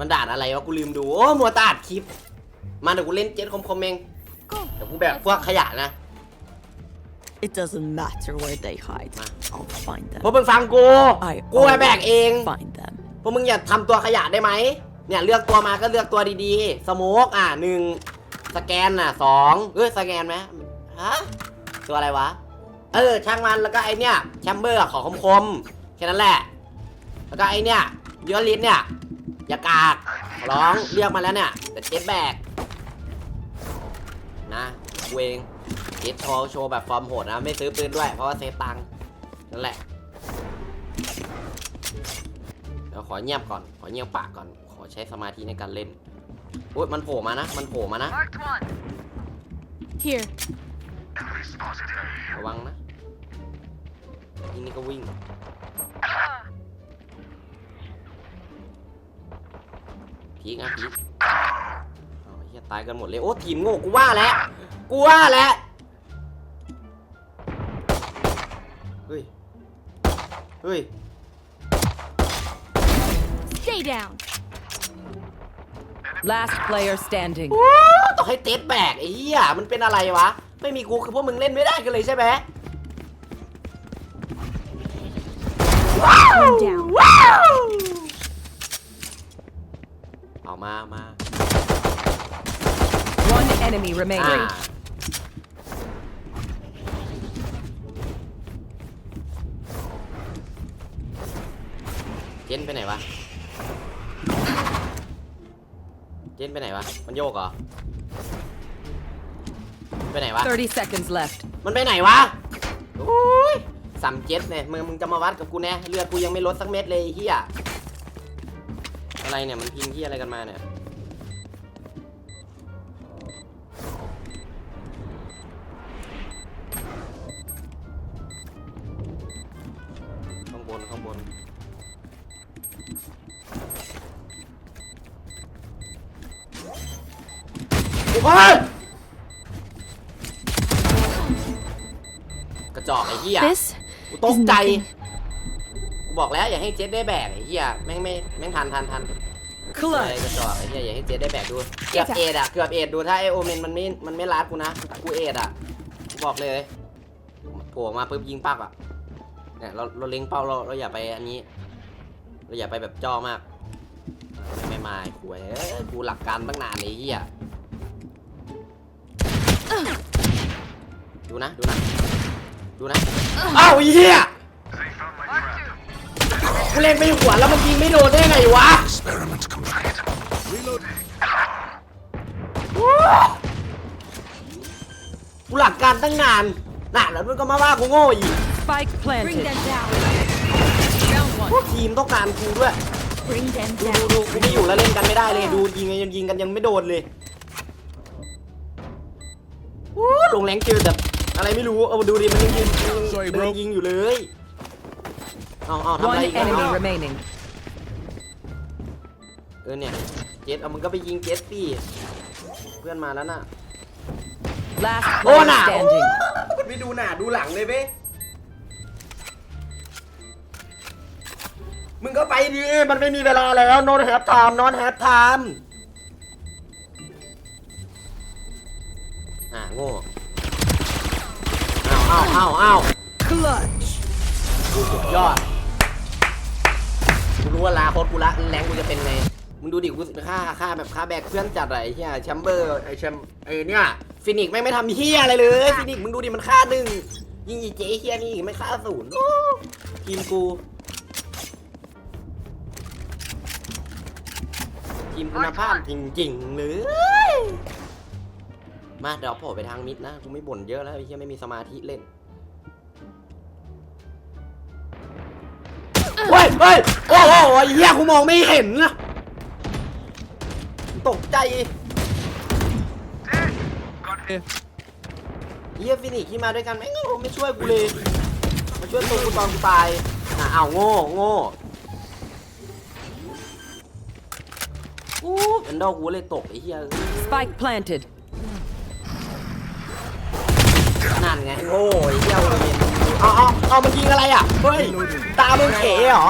มันด่านอะไรวะกูลืมดู โอ้มัวแตอัดคลิป มาเดี๋ยวกูเล่นเจ็ตคอมคอมเอง Go. เดี๋ยวกูแบบพวกขยะนะ It doesn't matter where they hide. I'll find พวก them. มึงฟังกู I กูไปแบกเอง find them. พวกมึงอย่าทำตัวขยะได้ไหม เนี่ยเลือกตัวมาก็เลือกตัวดีๆ สโมกอะหนึ่งสแกนอะสองเอ้ยสแกนไหมฮะตัวอะไรวะ เออช่างมันแล้วก็ไอเนี่ยแชมเบอร์ขอคมๆแค่นั้นแหละ แล้วก็ไอเนี่ยยูริสเนี่ย อย่ากากขอร้องเรียกมาแล้วเนี่ยแต่เจ็ตแบกนะกูเองเจ็ตโชว์โชว์แบบฟอร์มโหดนะ ไม่ซื้อปืนด้วยเพราะว่าเซฟตังค์นั่นแหละเดี๋ยวขอเงียบก่อนขอเงียบปากก่อน ขอใช้สมาธิในการเล่นอุ้ยมันโผล่มานะ มันโผล่มานะ Here. ระวังนะนี่นี่ก็วิ่ง พีกนะพีกเอาเฮียตายกันหมดเลย โอ้ทีมโง่กูว่าแล้ว กูว่าแล้ว เฮ้ย เฮ้ย Stay down. Last player standing. ต้องให้เต็ดแบกไอ้เหี้ยมันเป็นอะไรวะ ไม่มีกูคือพวกมึงเล่นไม่ได้กันเลยใช่ไหม One down. เอา มา มา One enemy อ่า remaining. เจนไปไหนวะ เจนไปไหนวะ มันโยกเหรอ ไปไหนวะ 30 seconds left. มันไปไหนวะโอ้ยสามเจ็ดเนี่ยมึงมึงจะมาวัดกับกูแน่เลือดกูยังไม่ลดสักเม็ดเลยไอ้เฮีย อะไรเนี่ยมันพิมพ์เฮียอะไรกันมาเนี่ยข้างบนข้างบนโอ้ยกระจอกไอ้เหี้ย This กูต is กใจ nothing. กูบอกแล้วอย่าให้เจสได้แบกไอ้เหี้ยแม่งไม่แม่งทันทันทันไอ้ Clutch. กระจอกไอ้เหี้ยอย่าให้เจสได้แบกดูเกือบเอ็ดอะเกือบเอ็ดดูถ้าไอโอเมนมันไม่มันไม่รัดกูนะกูเอ็ดอะกูบอกเลยโผล่มาปุ๊บยิงปักอะเนี่ยเราเราเล็งเป้าเราเราอย่าไปอันนี้ เราอย่าไปแบบจ้อมาก ไม่ไม่มาไอ้กูเอ้ยกูหลักการตั้งนานไอ้เหี้ยดูนะดูนะดูนะอ้าวไอ้เหี้ย กูเล่นไม่หัวแล้วมันยิงไม่โดนได้ไงวะ Experiment complete. Reloading. กูหลักการตั้งนานน่ะแล้วมันก็มาว่ากูโง่อีก Spike Bring planted. them down. Round พว one. กทีมต้องการกูด้วย Bring them ดู down. ดูดูกูไม่อยู่แล้วเล่นกันไม่ได้เลยดูยิงกันยังยิงกันยังไม่โดนเลยโอ้ลงแรงเจอแบบอะไรไม่รู้เอาดูดิมันยังยิงยัง Sorry, เดินยิงอยู่เลย เอาเอาทำอะไร One อีกอะ enemy เอา remaining. เออเนี่ยเจ็ดเอามึงก็ไปยิงเจ็ดสิเพื่อนมาแล้วน่ะ Last โอ้ player หนา standing. มันไม่ดูหนาดูหลังเลยเว้ยมึงก็ไปดิมันไม่มีเวลาแล้วนอนแฮปไทม์นอนแฮปไทม์อะโง่อ้าวอ้าวอ้าวอ้าว Clutch. สุดยอด กูรู้ว่าลาโคตกูละแรงกูจะเป็นไง มึงดูดิกูค่าค่าแบบค่าแบกเพื่อนจัดอะไอ้เหี้ยแชมเบอร์ไอแชมไอเนี่ยฟินิกซ์แม่ไม่ทำเหี้ยอะไรเลยฟินิกมึงดูดิมันค่าหนึ่งยิงอีเจเหี้ยนี่ไม่ค่าศูนย์ทีมกูทีมคุณภาพจริงๆเลยมาเดี๋ยวผล่ไปทางมิดนะกูไม่บ่นเยอะแล้วไอ้เหี้ยไม่มีสมาธิเล่น เฮ้ยเฮ้ย โอ้โหไอ้เหี้ยกูมองไม่เห็นนะตกใจเหี้ยฟินิกซ์ที่มาด้วยกันแม่งก็ไม่ช่วยกูเลย มาช่วยตัวกูตอนกูตายอะอ้าวโง่โง่อู้เอ็นดอร์กูเลยตกไอ้เหี้ย Spike planted. นั่นไงโง่ไอ้เหี้ยโอเมน เอาเอาเอามันยิงอะไรอะ เฮ้ย ตามึงเขเหรอ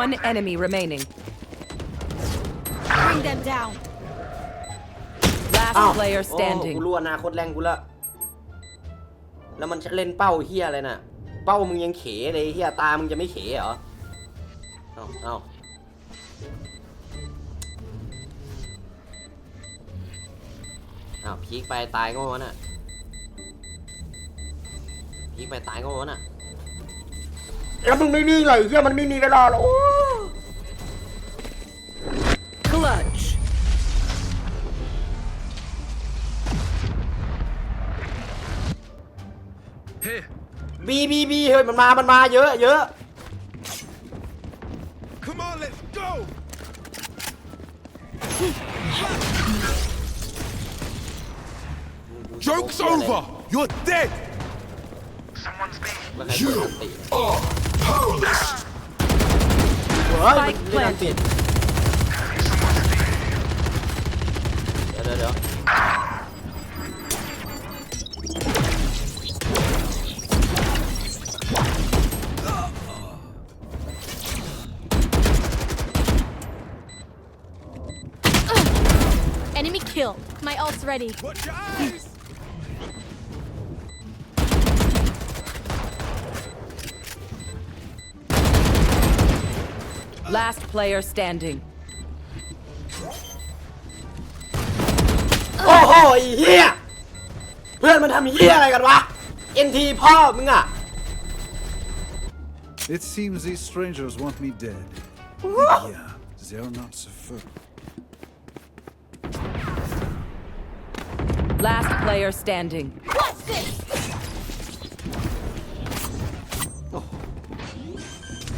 One enemy remaining. Bring them down. Last อ้าว player โอ้กู standing. รู้อนาคตแรงกูละ แล้วมันเล่นเป้าเฮียอะไรน่ะ เป้ามึงยังเขเลยเฮียตามึงจะไม่เขเหรอ เอาเอาอ้าวพีกไปตายก็วะน่ะ พีกไปตายก็วะน่ะแล้วมึงไม่นิ่งเลยเฮียมันไม่มีเวลาหรอกโอ้ Clutch. Here. บีบีบีเฮ้ยมันมามันมาเยอะเยอะ Come on, let's go. Joke's over. You're dead. Someone's แล้วใครกดอันติ are powerless. เฮ้ย Spike มันเล่นอันติ planted. เดี๋ยวเดี๋ยวเดี๋ยว Enemy kill. My ult's ready. Watch your Last player standing. โอ้โหไอ้เฮียเพื่อนมันทำเฮียอะไรกันวะ NT พ่อมึงอ่ะ It seems these strangers want me dead. yeah, they're not so fur. Last player standing. What's this?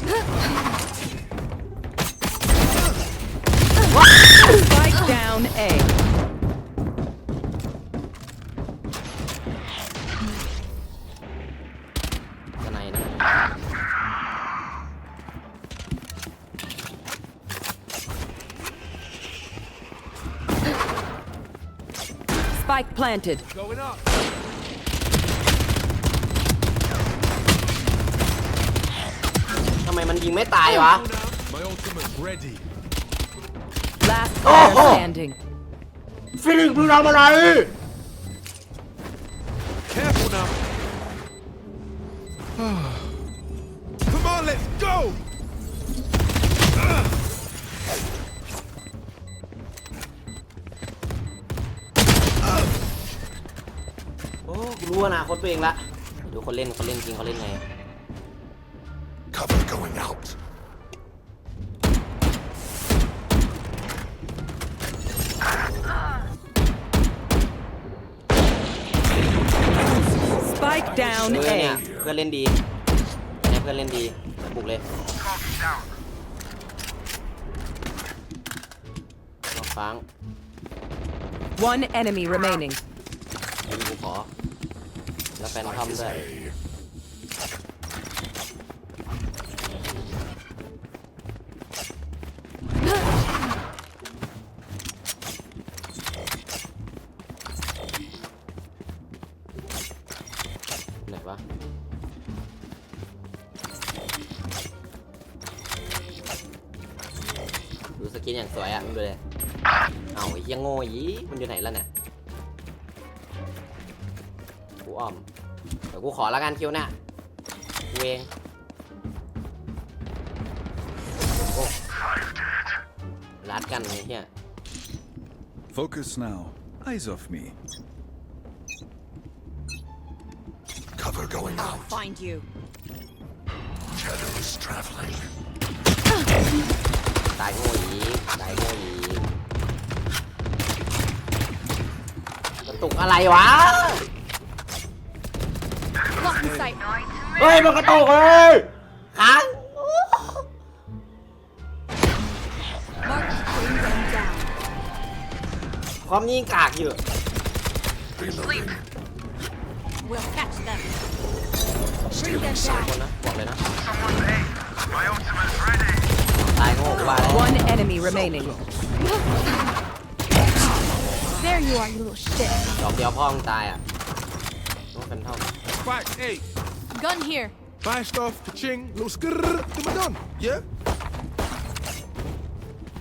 Spike down A. ข้างในนะ Spike planted. Going up. ทำไมมันยิงไม่ตายวะ My ultimate's ready. Last player Oh, oh. standing. ฟิลิกมึงทำอะไร Careful now. Come on, let's go. โอ้กูรู้อนาคตตัวเองละ ดูคนเล่นคนเล่นจริงเขาเล่นไง down เออเนี่ย A. เพื่อนเล่นดีเนี่ยเพื่อนเล่นดีปลุกเลยลองฟัง One enemy remaining. ไอ้กูขอ แล้วแฟนทอมด้วย ยังโง่ยีมันอยู่ไหนแล้วเนี่ยกูอ้อมเดี๋ยวกูขอแล้วกันคิวเนี่ยกูเองโอ้รัดกันไอ้เหี้ย Focus now. Eyes off me. Cover going out. Find you. Shadows traveling. ตายโง่ยีตายโง่ยี ตุกอะไรวะ Lock in sight. เฮ้ยมันกระตุกเฮ้ยค้าง Mark. Bring them down. ความยิงกากอยู่ Reloading. We'll catch them. Bring them สอง down. คนนะบอกเลยนะ My ultimate's ready. ตายโง่กูว่าแล้ว One enemy remaining. There you are, you little shit. ดอกเดียวพ่อมึงตายอะต้องเป็นเท่า Spike eight. Gun here. Fire stuff, ka-ching, little skrrr, then we're done. Yeah?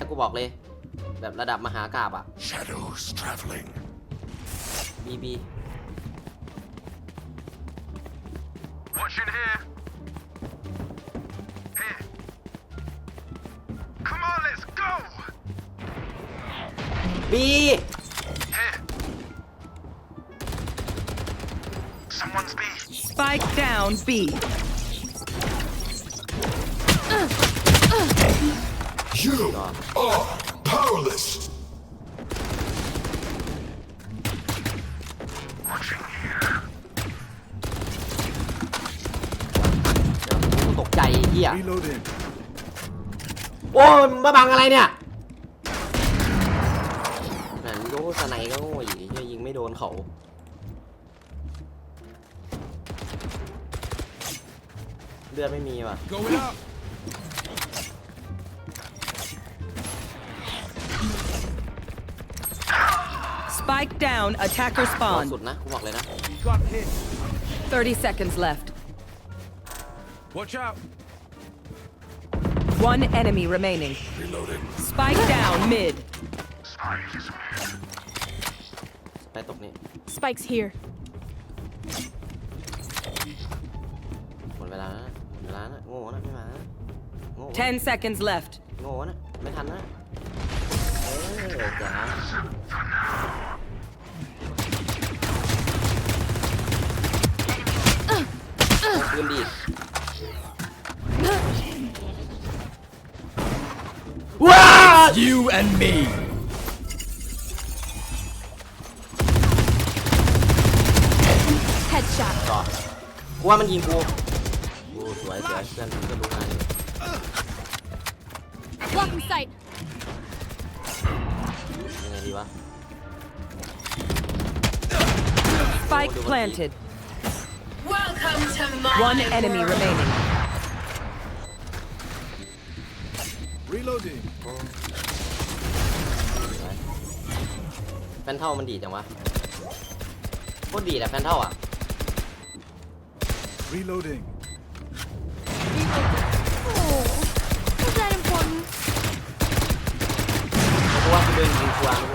กูบอกเลย แบบระดับมหากราบอะ Shadows traveling. บีบี Watching here. Here. Come on, let's go. บี Spike down B. You are powerless. Watching here. เดี๋ยวกูตกใจไอ้เฮีย Reloading. โอ้ยมาบังอะไรเนี่ยนั่นโยสไนก็โง่อีกไอ้เฮียยิงไม่โดนเขา เลือดไม่มีว่ะ Going up. Spike down. Attacker เอา spawn. สุดนะ กูบอกเลยนะ Got hit. 30 seconds left. Watch out. One enemy remaining. Reloading. Spike down mid. Spikes. ไปตกนี่ Spike's here. โง่10 seconds left. โง่นะไม่ทันนะเออจ๋า เอาปืนดีดว้า You and me. Headshot. ต่อกูว่ามันยิงกูกูสวยสวยเพื่อนก็รู้ Spike planted. One enemy remaining. Reloading. แฟนเท่ามันดีดจังวะโคตรดีดอะแฟนเท่าอะ Reloading. Oh, was that important? เพราะว่ากูเดินยิงชัวร์ไม่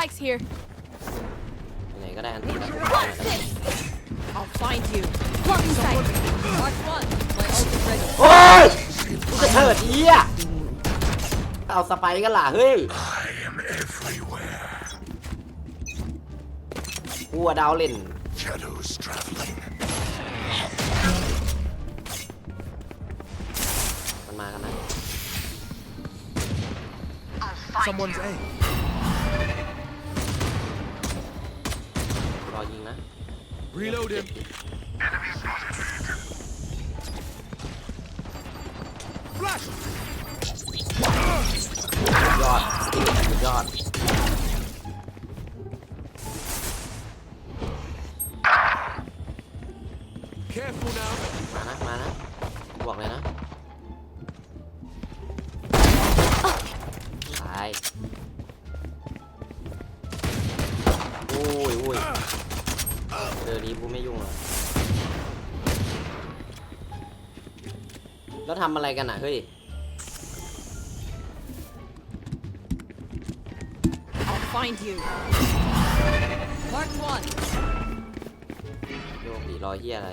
Spike's here. ไหนก็ได้อันตีแล้ว What's this? I'll find you. Blocking sight. Mark one. My ult is ready. โอ้ยกูจะเถิดเหี้ยเอาสไปร์กันล่ะเฮ้ย I am everywhere. กูอะดาวเล่น Shadows traveling. มันมากันนะ Someone's A. อยิงนะ Reloading. Flash. ยอดสกิลสุดยอด กูไม่ยุ่งหรอกแล้วทำอะไรกันอะ เฮ้ย I'll find you. Mark one. โยกดีรอยเฮียอะไร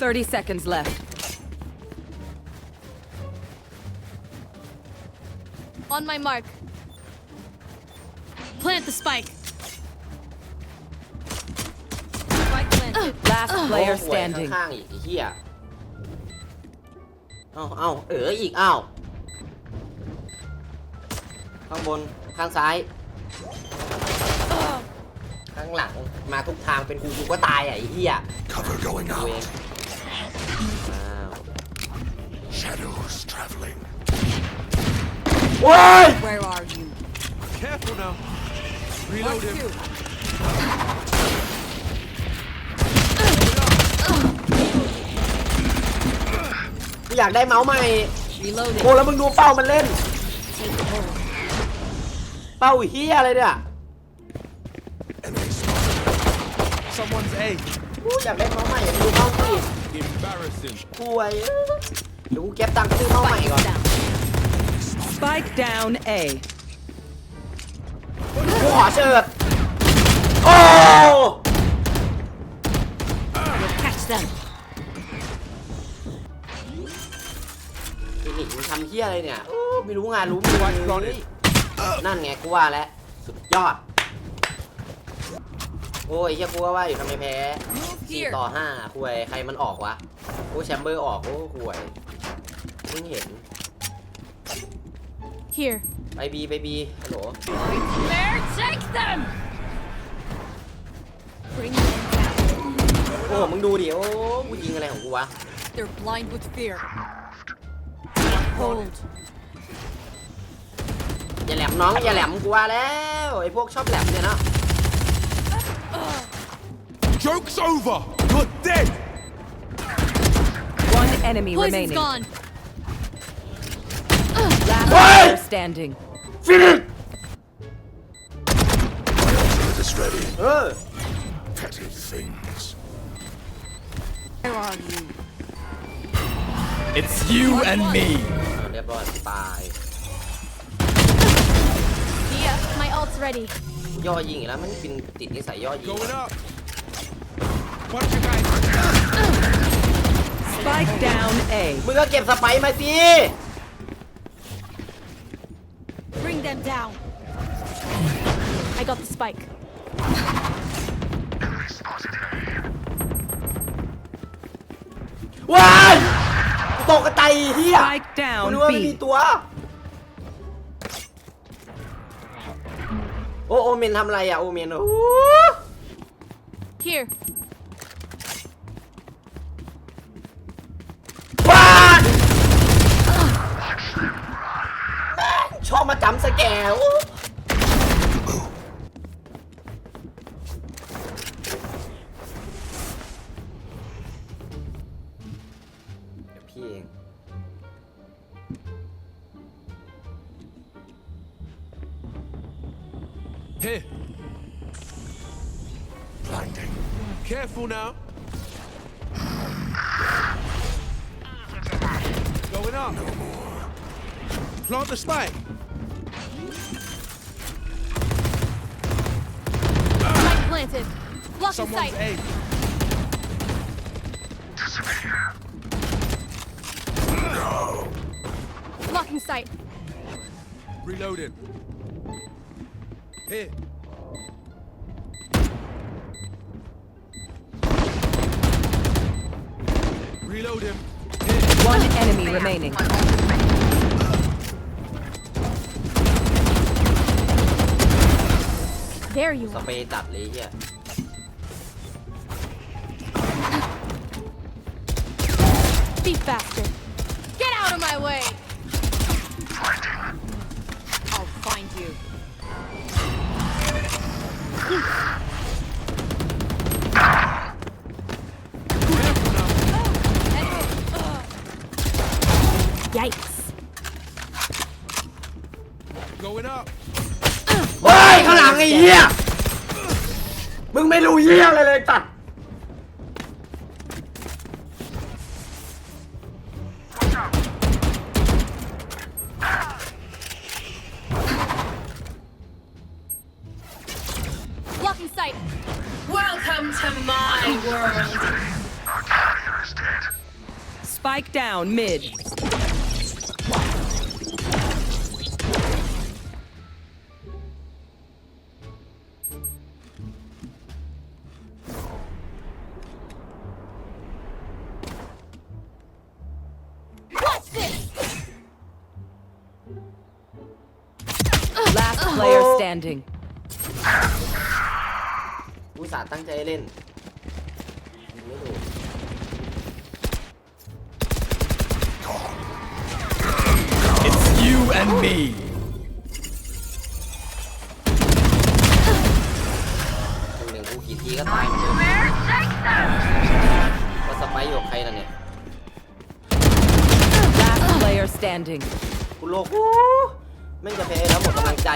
30 seconds left. On my mark. Plant the spike. Spike planted. Last player โอ้โห standing. ข้างๆอีกไอ้เหี้ยเอ้าเอ้าเอออีกเอ้าข้างบนข้างซ้าย ข้างหลังมาทุกทางเป็นกูกูก็ตายอะไอ้เหี้ย Cover going กูเอง out. อ้าว Shadows traveling. โอ้ย Where are you? Careful now. Mark Reload him. two. กูอยากได้เมาส์ใหม่ Reloading. โอ้แล้วมึงดูเป้ามันเล่นเป้าเฮียอะไรเนี่ย Enemy spotted. Someone's A. กูอยากได้เมาส์ใหม่อยากดูเป้าสิ Embarrassing. ป่วยเดี๋ยวกูเก็บตังค์ซื้อเมาส์ใหม่ก่อน Down. Spike down A. กูขอเชิดโอ้ Catch them. ฟินิกซ์มึงทำเฮียอะไรเนี่ยโอ้ไม่รู้งานรู้มือเลยนั่นไงกูว่าแล้วสุดยอด โอ้ยเฮียกูก็ว่าอยู่ทำไมแพ้ Move สี่ here. ต่อห้าคุยใครมันออกวะ โอ้แชมเบอร์ออก โอ้คุยเพิ่งเห็น Here. ไปบีไปบีฮัลโหล Where? Take them. Bring them down. โอ้มึงดูดิโอ้กูยิงอะไรของกูวะ They're blind with fear. Hold. อย่าแหลมน้องอย่าแหลมกูว่าแล้วไอ้พวกชอบแหลมเนี่ยเนาะ Joke's over. You're dead. One enemy Poison's remaining. gone. Last What? player standing. ฟินิก It is ready. เออ Petty things. Where are you? It's you and me. อ่าเรียบร้อยตาย Here. My ult's ready. ย่อยิงอีกแล้วมันเป็นติดนิสัยย่อยิง Going up. Watch your guys. Spike down A. มึงก็เก็บสไปร์มาสิ them down. I got the spike. ว้ายกูตกกระไตเฮีย Spike กู down นึกว่าไม่มี B. ตัว โอโอเมนทำอะไรอะโอเมนโอ้ Here. ว้ายแม่ง ชอบมาจำสแกร์โอ้เดี๋ยวพี่เอง Here. Blinding. Careful now. Going up. No more. Plant the spike. Planted. Blocking Someone's sight. A. Blocking sight. Reloading. Here. Reload him. Here. One enemy remaining. There you ส are. เปรย์ตัดเลยเฮีย Be faster. Get out of my way. I'll find you. Careful now. Yikes. Going up. เฮ้ย ข้างหลังไอ้เหี้ย มึงไม่รู้เหี้ยอะไรเลยตัด Blocking sight. Welcome to my world. Carrier is dead. Spike down mid. Player standing. ส่าห์ตั้งใจเล่นยิงไม่ถูก It's you and me. หนึ่งกูกี่ทีก็ตายเหมือนเดิมว่าสไปร์อยู่กับใครล่ะเนี่ย Last player standing. กูโลกกู แม่งจะแพ้แล้วหมดกำลังใจ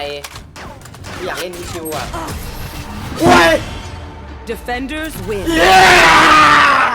กูอยากเล่นวิชิวอะโอ้ย Defenders win. Yeah!